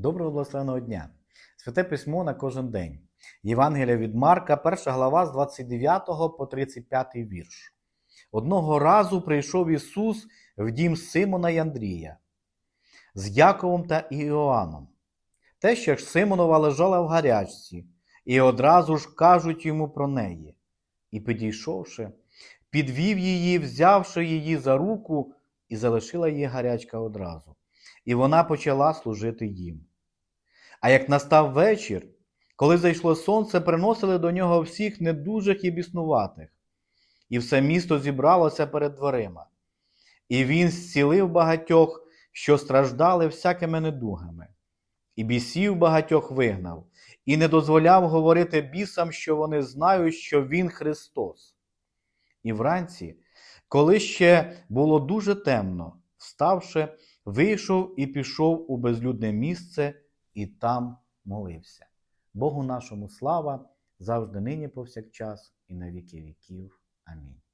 Доброго благословеного дня! Святе письмо на кожен день. Євангелія від Марка, перша глава з 29 по 35 вірш. Одного разу прийшов Ісус в дім Симона й Андрія з Яковом та Іоанном. Те, що ж Симонова лежала в гарячці, і одразу ж кажуть йому про неї. І підійшовши, підвів її, взявши її за руку, і залишила її гарячка одразу. І вона почала служити їм. А як настав вечір, коли зайшло сонце, приносили до нього всіх недужих і біснуватих, і все місто зібралося перед дверима. І він зцілив багатьох, що страждали всякими недугами, і бісів багатьох вигнав, і не дозволяв говорити бісам, що вони знають, що Він Христос. І вранці, коли ще було дуже темно, вставши, вийшов і пішов у безлюдне місце, і там молився. Богу нашому слава, завжди нині повсякчас, і на віки віків. Амінь.